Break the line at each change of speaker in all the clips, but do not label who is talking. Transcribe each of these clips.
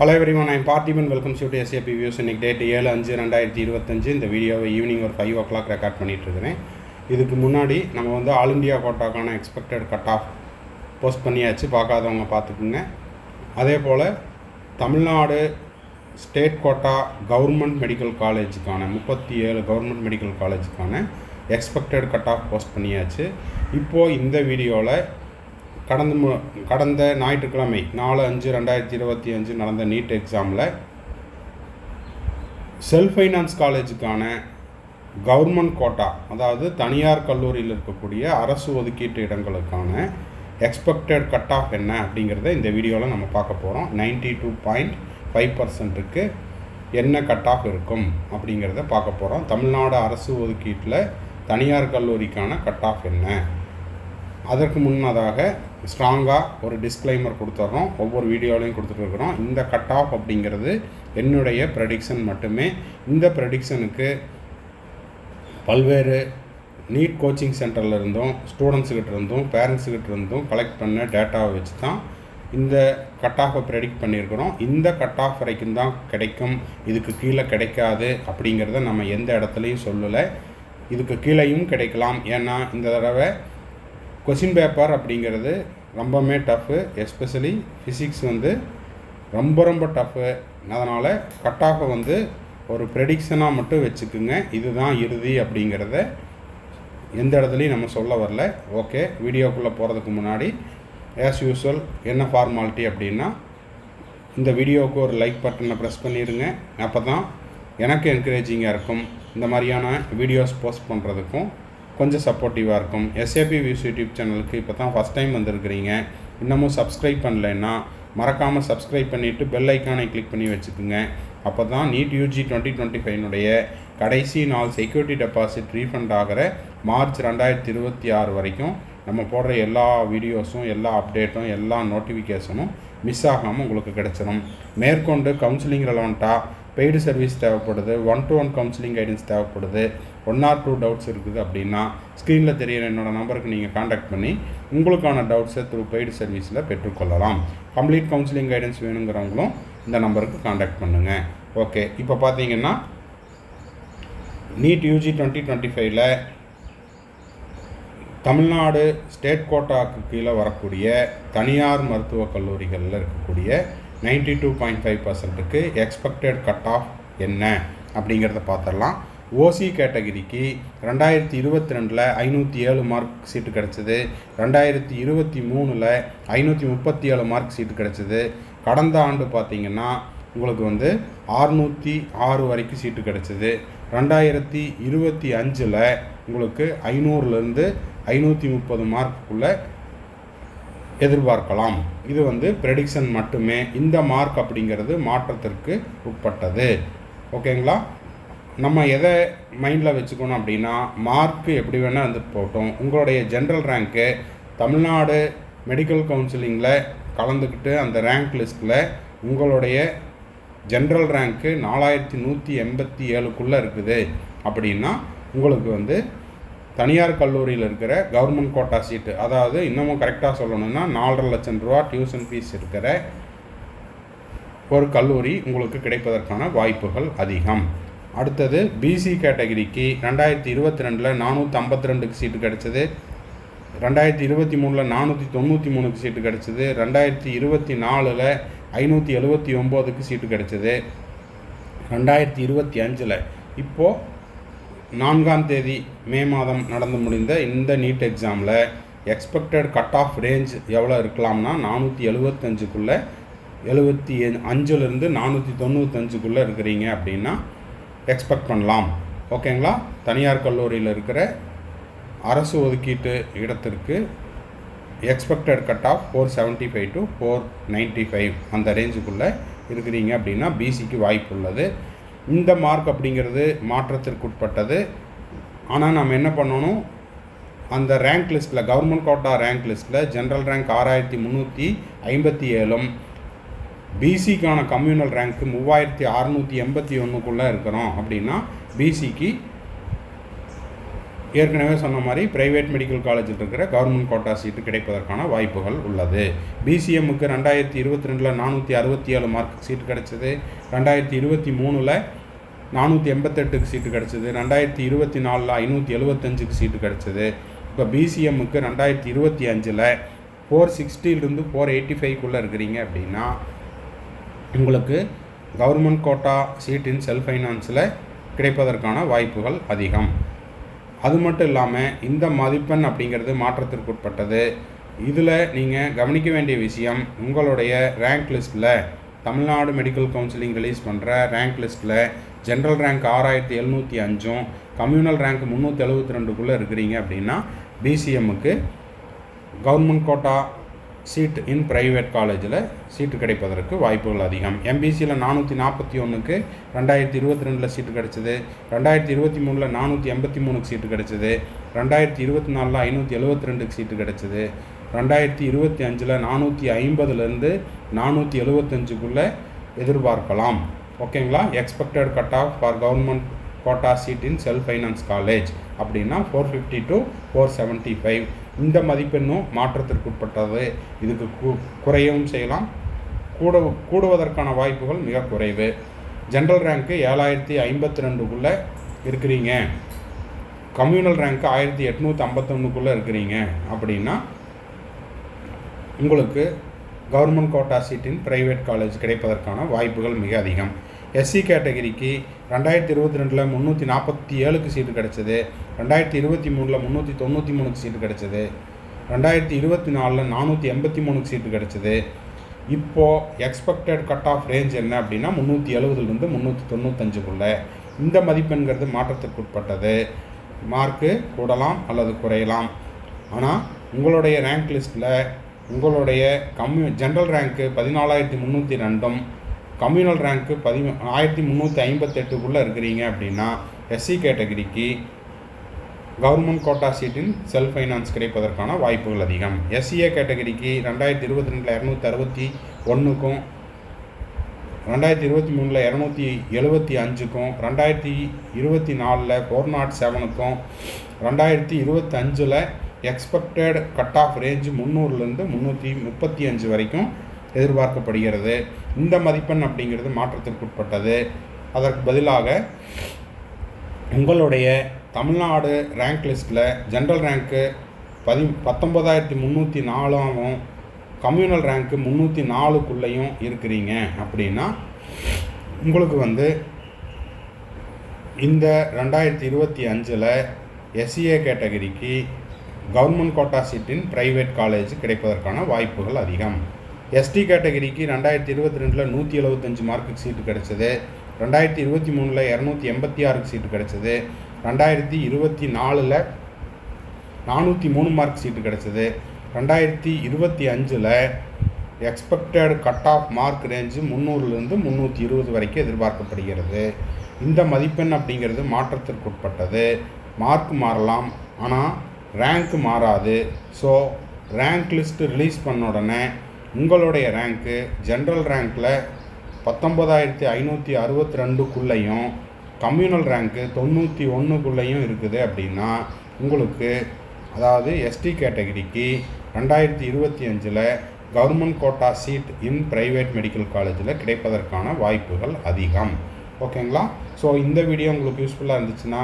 Hello everyone நான் Parthiban welcome to SAP views இன்றைக்கி date ஏழு அஞ்சு ரெண்டாயிரத்தி இருபத்தஞ்சு. இந்த வீடியோவை ஈவினிங் ஒரு ஃபைவ் ஓ கிளாக் ரெக்கார்ட் பண்ணிகிட்ருக்கிறேன் இதுக்கு முன்னாடி நம்ம வந்து ஆல் இண்டியா கோட்டாக்கான எக்ஸ்பெக்டட் கட் ஆஃப் போஸ்ட் பண்ணியாச்சு. பார்க்காதவங்க பார்த்துக்குங்க. அதே போல் Tamil Nadu state quota government medical காலேஜுக்கான முப்பத்தி ஏழு கவர்மெண்ட் மெடிக்கல் காலேஜுக்கான எக்ஸ்பெக்டட் கட் ஆஃப் போஸ்ட் பண்ணியாச்சு. இப்போது இந்த வீடியோவில் கடந்த மு கடந்த ஞாயிற்றுக்கிழமை நாலு அஞ்சு ரெண்டாயிரத்தி இருபத்தி அஞ்சு நடந்த நீட் எக்ஸாமில் செல்ஃப் ஃபைனான்ஸ் காலேஜுக்கான கவர்மெண்ட் கோட்டா அதாவது தனியார் கல்லூரியில் இருக்கக்கூடிய அரசு ஒதுக்கீட்டு இடங்களுக்கான எக்ஸ்பெக்டட் கட் ஆஃப் என்ன அப்படிங்கிறத இந்த வீடியோவில் நம்ம பார்க்க போகிறோம் நைன்டி டூ பாயிண்ட் ஃபைவ் பர்சன்ட்டுக்கு என்ன கட் ஆஃப் இருக்கும் அப்படிங்கிறத பார்க்க போகிறோம் தமிழ்நாடு அரசு ஒதுக்கீட்டில் தனியார் கல்லூரிக்கான கட் ஆஃப் என்ன? அதற்கு முன்னதாக ஸ்ட்ராங்காக ஒரு டிஸ்க்ளைமர் கொடுத்துட்றோம் ஒவ்வொரு வீடியோலையும் கொடுத்துட்ருக்குறோம் இந்த கட் ஆஃப் அப்படிங்கிறது என்னுடைய ப்ரெடிக்ஷன் மட்டுமே. இந்த ப்ரெடிக்ஷனுக்கு பல்வேறு நீட் கோச்சிங் சென்டரில் இருந்தும் ஸ்டூடெண்ட்ஸுக்கிட்ட இருந்தும் பேரண்ட்ஸுக்கிட்ட இருந்தும் கலெக்ட் பண்ண டேட்டாவை வச்சு தான் இந்த கட் ஆஃபை ப்ரெடிக்ட் பண்ணியிருக்கிறோம். இந்த கட் ஆஃப் வரைக்கும் தான் கிடைக்கும். இதுக்கு கீழே கிடைக்காது அப்படிங்கிறத நம்ம எந்த இடத்துலையும் சொல்லலை. இதுக்கு கீழேயும் கிடைக்கலாம். ஏன்னா இந்த தடவை கொஷின் பேப்பர் அப்படிங்கிறது ரொம்பவுமே டஃப்பு எஸ்பெஷலி ஃபிசிக்ஸ் வந்து ரொம்ப ரொம்ப டஃப்பு அதனால் கட் ஆஃபை வந்து ஒரு ப்ரெடிக்ஷனாக மட்டும் வச்சுக்குங்க. இதுதான் இறுதி அப்படிங்கிறத எந்த இடத்துலையும் நம்ம சொல்ல வரல. ஓகே வீடியோக்குள்ளே போகிறதுக்கு முன்னாடி ஆஸ் யூஸ்வல் என்ன ஃபார்மாலிட்டி அப்படின்னா இந்த வீடியோவுக்கு ஒரு லைக் பட்டனை ப்ரெஸ் பண்ணிடுங்க அப்போ தான் எனக்கு என்கரேஜிங்காக இருக்கும். இந்த மாதிரியான வீடியோஸ் போஸ்ட் பண்ணுறதுக்கும் கொஞ்சம் சப்போர்ட்டிவாக இருக்கும். எஸ்ஏபி வியூஸ் யூடியூப் சேனலுக்கு இப்போ தான் ஃபஸ்ட் டைம் வந்திருக்கிறீங்க. இன்னமும் சப்ஸ்கிரைப் பண்ணலைன்னா மறக்காமல் சப்ஸ்கிரைப் பண்ணிவிட்டு பெல் ஐக்கானை கிளிக் பண்ணி வச்சுக்கோங்க. அப்போ தான் நீட் யூஜி டுவெண்ட்டி டுவெண்ட்டி ஃபைவனுடைய கடைசி நாள் செக்யூரிட்டி டெபாசிட் ரீஃபண்ட் ஆகிற மார்ச் ரெண்டாயிரத்தி இருபத்தி ஆறு வரைக்கும் நம்ம போடுற எல்லா வீடியோஸும் எல்லா அப்டேட்டும் எல்லா நோட்டிஃபிகேஷனும் மிஸ் ஆகாமல் உங்களுக்கு கிடச்சிடும் மேற்கொண்டு கவுன்சிலிங் ரெலவெண்ட்டாக பெய்டு சர்வீஸ் தேவைப்படுது one to one counselling guidance தேவைப்படுது ஒன் ஆர் டூ டவுட்ஸ் இருக்குது அப்படின்னா ஸ்க்ரீனில் தெரியிற என்னோடய நம்பருக்கு நீங்கள் காண்டாக்ட் பண்ணி உங்களுக்கான டவுட்ஸை த்ரூ பெய்டு சர்வீஸில் பெற்றுக்கொள்ளலாம். கம்ப்ளீட் கவுன்சிலிங் கைடன்ஸ் வேணுங்கிறவங்களும் இந்த நம்பருக்கு காண்டாக்ட் பண்ணுங்கள் ஓகே இப்போ பார்த்தீங்கன்னா நீட் யூஜி டுவெண்ட்டி டுவெண்ட்டி ஃபைவ்ல தமிழ்நாடு ஸ்டேட் கோட்டாக்கு கீழே வரக்கூடிய தனியார் மருத்துவக் கல்லூரிகளில் இருக்கக்கூடிய நைன்டி டூ பாயிண்ட் ஃபைவ் பர்சன்ட்டுக்கு எக்ஸ்பெக்டட் கட் ஆஃப் என்ன அப்படிங்கிறத பார்த்துடலாம். ஓசி கேட்டகிரிக்கு ரெண்டாயிரத்தி இருபத்தி ரெண்டில் ஐநூற்றி ஏழு மார்க் சீட்டு கிடச்சிது. ரெண்டாயிரத்தி இருபத்தி மூணில் ஐநூற்றி முப்பத்தி ஏழு மார்க் சீட்டு கிடச்சிது. கடந்த ஆண்டு பார்த்திங்கன்னா உங்களுக்கு வந்து ஆறுநூற்றி ஆறு வரைக்கும் சீட்டு கிடச்சிது. ரெண்டாயிரத்தி இருபத்தி அஞ்சில் உங்களுக்கு ஐநூறுலேருந்து ஐநூற்றி முப்பது மார்க்குள்ளே எதிர்பார்க்கலாம். இது வந்து ப்ரெடிக்ஷன் மட்டுமே. இந்த மார்க் அப்படிங்கிறது மாற்றத்திற்கு உட்பட்டது. ஓகேங்களா? நம்ம எதை மைண்டில் வச்சுக்கணும் அப்படின்னா மார்க்கு எப்படி வேணால் வந்து போட்டோம். உங்களுடைய ஜென்ரல் ரேங்க்கு தமிழ்நாடு மெடிக்கல் கவுன்சிலிங்கில் கலந்துக்கிட்டு அந்த ரேங்க் லிஸ்ட்டில் உங்களுடைய ஜென்ரல் ரேங்க்கு நாலாயிரத்தி நூற்றி எண்பத்தி ஏழுக்குள்ளே இருக்குது. அப்படின்னா உங்களுக்கு வந்து தனியார் கல்லூரியில் இருக்கிற கவர்மெண்ட் கோட்டா சீட்டு. அதாவது இன்னமும் கரெக்டாக சொல்லணும்னா நாலரை லட்சம் ரூபா டியூஷன் ஃபீஸ் இருக்கிற ஒரு கல்லூரி உங்களுக்கு கிடைப்பதற்கான வாய்ப்புகள் அதிகம். அடுத்தது பிசி கேட்டகிரிக்கு ரெண்டாயிரத்தி இருபத்தி ரெண்டில் நானூற்றி ஐம்பத்தி ரெண்டுக்கு சீட்டு கிடச்சிது. ரெண்டாயிரத்தி இருபத்தி மூணில் நானூற்றி தொண்ணூற்றி மூணுக்கு சீட்டு கிடச்சிது. ரெண்டாயிரத்தி இருபத்தி நாலில் ஐநூற்றி எழுபத்தி ஒம்போதுக்கு சீட்டு கிடச்சிது. ரெண்டாயிரத்தி இருபத்தி அஞ்சில். இப்போது நான்காம் தேதி மே மாதம் நடந்து முடிந்த இந்த நீட் எக்ஸாமில் எக்ஸ்பெக்டட் கட் ஆஃப் ரேஞ்ச் எவ்வளோ இருக்கலாம்னா நானூற்றி எழுபத்தஞ்சுக்குள்ளே எழுபத்தி அஞ்சுலேருந்து நானூற்றி தொண்ணூத்தஞ்சுக்குள்ளே இருக்கிறீங்க அப்படின்னா எக்ஸ்பெக்ட் பண்ணலாம். ஓகேங்களா? தனியார் கல்லூரியில் இருக்கிற அரசு ஒதுக்கீட்டு இடத்திற்கு expected cut off four seventy five to four ninety five அந்த ரேஞ்சுக்குள்ளே இருக்கிறீங்க அப்படின்னா பிசிக்கு வாய்ப்பு உள்ளது. இந்த மார்க் அப்படிங்கிறது மாற்றத்திற்குட்பட்டது. ஆனால் நம்ம என்ன பண்ணணும்? அந்த ரேங்க் லிஸ்ட்டில் கவர்மெண்ட் கோட்டா ரேங்க் லிஸ்ட்டில் ஜென்ரல் ரேங்க் ஆறாயிரத்தி முந்நூற்றி ஐம்பத்தி ஏழும் பிசிக்கான கம்யூனல் ரேங்க்கு மூவாயிரத்தி அறநூற்றி எண்பத்தி ஒன்றுக்குள்ளே இருக்கிறோம். அப்படின்னா பிசிக்கு ஏற்கனவே சொன்ன மாதிரி ப்ரைவேட் மெடிக்கல் காலேஜில் இருக்கிற கவர்மெண்ட் கோட்டா சீட்டு கிடைப்பதற்கான வாய்ப்புகள் உள்ளது. பிசிஎம்முக்கு ரெண்டாயிரத்தி இருபத்தி ரெண்டில் நானூற்றி அறுபத்தி ஏழு மார்க் சீட்டு கிடச்சிது. ரெண்டாயிரத்தி இருபத்தி மூணில் நானூற்றி எண்பத்தெட்டுக்கு சீட்டு கிடச்சிது. ரெண்டாயிரத்தி இருபத்தி நாலில் ஐநூற்றி எழுபத்தஞ்சுக்கு சீட்டு கிடச்சிது. இப்போ பிசிஎம்முக்கு ரெண்டாயிரத்தி இருபத்தி அஞ்சில் ஃபோர் சிக்ஸ்டிலிருந்து ஃபோர் எயிட்டி ஃபைவ்க்குள்ளே இருக்கிறீங்க அப்படின்னா உங்களுக்கு கவர்மெண்ட் கோட்டா சீட்டின் செல்ஃப் ஃபைனான்ஸில் கிடைப்பதற்கான வாய்ப்புகள் அதிகம். அது மட்டும் இல்லாமல் இந்த மதிப்பெண் அப்படிங்கிறது மாற்றத்திற்கு உட்பட்டது இதில் நீங்கள் கவனிக்க வேண்டிய விஷயம் உங்களுடைய ரேங்க் லிஸ்ட்டில் தமிழ்நாடு மெடிக்கல் கவுன்சிலிங் ரிலீஸ் பண்ணுற ரேங்க் லிஸ்ட்டில் ஜென்ரல் ரேங்க் ஆறாயிரத்தி எழுநூற்றி அஞ்சும் கம்யூனல் ரேங்க் முந்நூற்றி எழுபத்தி ரெண்டுக்குள்ளே இருக்கிறீங்க அப்படின்னா பிசிஎம்முக்கு government quota seat in private காலேஜில் சீட்டு கிடைப்பதற்கு வாய்ப்புகள் அதிகம். எம்பிசியில் நானூற்றி நாற்பத்தி ஒன்றுக்கு ரெண்டாயிரத்தி இருபத்தி ரெண்டில் சீட்டு கிடச்சிது. ரெண்டாயிரத்தி இருபத்தி மூணில் நானூற்றி எண்பத்தி மூணுக்கு சீட்டு கிடச்சிது. ரெண்டாயிரத்தி இருபத்தி நாலில் ஐநூற்றி எழுபத்தி ரெண்டுக்கு சீட்டு கிடச்சிது. ரெண்டாயிரத்தி இருபத்தி அஞ்சில் நானூற்றி ஐம்பதுலேருந்து நானூற்றி எழுபத்தஞ்சுக்குள்ளே எதிர்பார்க்கலாம். ஓகேங்களா? Expected cut off for government quota seat in self finance college அப்படின்னா four fifty to four seventy five இந்த மதிப்பெண்ணும் மாற்றத்திற்குட்பட்டது. இதுக்கு கு குறையவும் செய்யலாம். கூட கூடுவதற்கான வாய்ப்புகள் மிக குறைவு. ஜென்ரல் ரேங்க்கு ஏழாயிரத்தி ஐம்பத்தி ரெண்டுக்குள்ளே இருக்கிறீங்க. கம்யூனல் ரேங்க்கு ஆயிரத்தி எட்நூற்றி ஐம்பத்தொன்னுக்குள்ளே இருக்கிறீங்க. அப்படின்னா உங்களுக்கு கவர்மெண்ட் கோட்டா சீட்டின் ப்ரைவேட் காலேஜ் கிடைப்பதற்கான வாய்ப்புகள் மிக அதிகம். எஸ்சி கேட்டகரிக்கு ரெண்டாயிரத்தி இருபத்தி ரெண்டில் முந்நூற்றி நாற்பத்தி ஏழுக்கு சீட்டு கிடச்சிது. ரெண்டாயிரத்தி இருபத்தி மூணில் முந்நூற்றி தொண்ணூற்றி மூணுக்கு சீட்டு கிடச்சிது. ரெண்டாயிரத்தி இருபத்தி நாலில் நானூற்றி எண்பத்தி மூணுக்கு சீட்டு கிடச்சிது. இப்போது எக்ஸ்பெக்டட் கட் ஆஃப் ரேஞ்ச் என்ன அப்படின்னா முந்நூற்றி எழுபதுலேருந்து முந்நூற்றி தொண்ணூத்தஞ்சுக்குள்ளே. இந்த மதிப்பெண்கிறது மாற்றத்துக்கு உட்பட்டது. மார்க்கு கூடலாம் அல்லது குறையலாம். ஆனால் உங்களுடைய ரேங்க் லிஸ்ட்டில் உங்களுடைய கம்யூ ஜென்ரல் ரேங்க்கு பதினாலாயிரத்தி முந்நூற்றி ரெண்டும் கம்யூனல் ரேங்க்கு பதி ஆயிரத்தி முந்நூற்றி ஐம்பத்தெட்டுக்குள்ளே இருக்கிறீங்க அப்படின்னா எஸ்சி கேட்டகரிக்கு கவர்மெண்ட் கோட்டா சீட்டின் செல்ஃப் ஃபைனான்ஸ் கிடைப்பதற்கான வாய்ப்புகள் அதிகம். எஸ்சிஏ கேட்டகரிக்கு ரெண்டாயிரத்தி இருபத்தி ரெண்டில் இரநூத்தி அறுபத்தி ஒன்றுக்கும் ரெண்டாயிரத்தி இருபத்தி மூணில் இரநூத்தி எழுபத்தி அஞ்சுக்கும் ரெண்டாயிரத்தி இருபத்தி நாலில் ஃபோர் நாட் செவனுக்கும் ரெண்டாயிரத்தி இருபத்தஞ்சில் எக்ஸ்பெக்டட் கட் ஆஃப் ரேஞ்சு முந்நூறுலேருந்து முந்நூற்றி முப்பத்தி அஞ்சு வரைக்கும் எதிர்பார்க்கப்படுகிறது. இந்த மதிப்பெண் அப்படிங்கிறது மாற்றத்திற்கு உட்பட்டது அதற்கு பதிலாக உங்களுடைய தமிழ்நாடு ரேங்க் லிஸ்ட்டில் ஜென்ரல் ரேங்க்கு பதி பத்தொம்பதாயிரத்தி முந்நூற்றி நாலாவும் கம்யூனல் ரேங்க்கு முந்நூற்றி நாலுக்குள்ளேயும் இருக்கிறீங்க அப்படின்னா உங்களுக்கு வந்து இந்த ரெண்டாயிரத்தி இருபத்தி அஞ்சில் எஸ்சிஏ கேட்டகரிக்கு கவர்மெண்ட் கோட்டா சீட்டின் ப்ரைவேட் காலேஜ் கிடைப்பதற்கான வாய்ப்புகள் அதிகம். எஸ்டி கேட்டகரிக்கு ரெண்டாயிரத்தி இருபத்தி ரெண்டில் நூற்றி எழுபத்தஞ்சு மார்க்குக்கு சீட்டு கிடச்சிது. ரெண்டாயிரத்தி இருபத்தி மூணில் இரநூத்தி எண்பத்தி ஆறுக்கு சீட்டு கிடச்சிது. ரெண்டாயிரத்தி இருபத்தி நாலில் நானூற்றி மூணு மார்க் சீட்டு கிடச்சிது. ரெண்டாயிரத்தி இருபத்தி அஞ்சில் expected cut off mark range முந்நூறுலேருந்து முந்நூற்றி இருபது வரைக்கும் எதிர்பார்க்கப்படுகிறது. இந்த மதிப்பெண் அப்படிங்கிறது மாற்றத்திற்கு உட்பட்டது மார்க் மாறலாம் ஆனால் ரேங்க் மாறாது. ஸோ ரேங்க் லிஸ்ட்டு ரிலீஸ் பண்ண உடனே உங்களுடைய ரேங்க்கு ஜென்ரல் ரேங்க்கில் பத்தொம்பதாயிரத்தி ஐநூற்றி அறுபத்தி ரெண்டுக்குள்ளேயும் கம்யூனல் ரேங்க்கு தொண்ணூற்றி ஒன்றுக்குள்ளேயும் இருக்குது அப்படின்னா உங்களுக்கு அதாவது எஸ்டி கேட்டகரிக்கு ரெண்டாயிரத்தி இருபத்தி அஞ்சில் government quota seat in private medical காலேஜில் கிடைப்பதற்கான வாய்ப்புகள் அதிகம். ஓகேங்களா ஸோ இந்த வீடியோ உங்களுக்கு யூஸ்ஃபுல்லாக இருந்துச்சுன்னா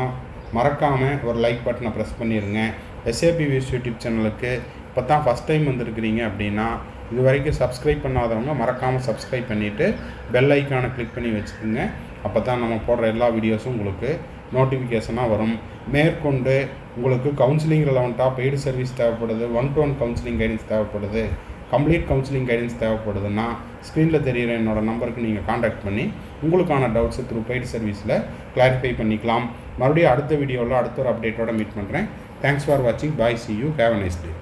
மறக்காமல் ஒரு லைக் பட்டனை ப்ரெஸ் பண்ணிடுங்க எஸ்ஏபி வியூஸ் யூடியூப் சேனலுக்கு இப்போ தான் ஃபஸ்ட் டைம் வந்திருக்கிறீங்க அப்படின்னா இது வரைக்கும் சப்ஸ்கிரைப் பண்ணாதவங்க மறக்காமல் சப்ஸ்கிரைப் பண்ணிவிட்டு பெல் ஐக்கானை கிளிக் பண்ணி வச்சுக்கோங்க. அப்போ தான் நம்ம போடுற எல்லா வீடியோஸும் உங்களுக்கு நோட்டிஃபிகேஷனாக வரும். மேற்கொண்டு உங்களுக்கு கவுன்சிலிங் ரிலவெண்ட்டாக பெய்டு சர்வீஸ் தேவைப்படுது. One to one counselling guidance தேவைப்படுது. கம்ப்ளீட் கவுன்சிலிங் கைடன்ஸ் தேவைப்படுதுன்னா ஸ்க்ரீனில் தெரிகிற என்னோடய நம்பருக்கு நீங்கள் காண்டாக்ட் பண்ணி உங்களுக்கான டவுட்ஸை த்ரூ பெய்டு சர்வீஸில் கிளாரிஃபை பண்ணிக்கலாம். மறுபடியும் அடுத்த வீடியோவில் அடுத்த ஒரு அப்டேட்டோட மீட் பண்ணுறேன் தேங்க்ஸ் ஃபார் வாட்சிங் bye see you have a nice day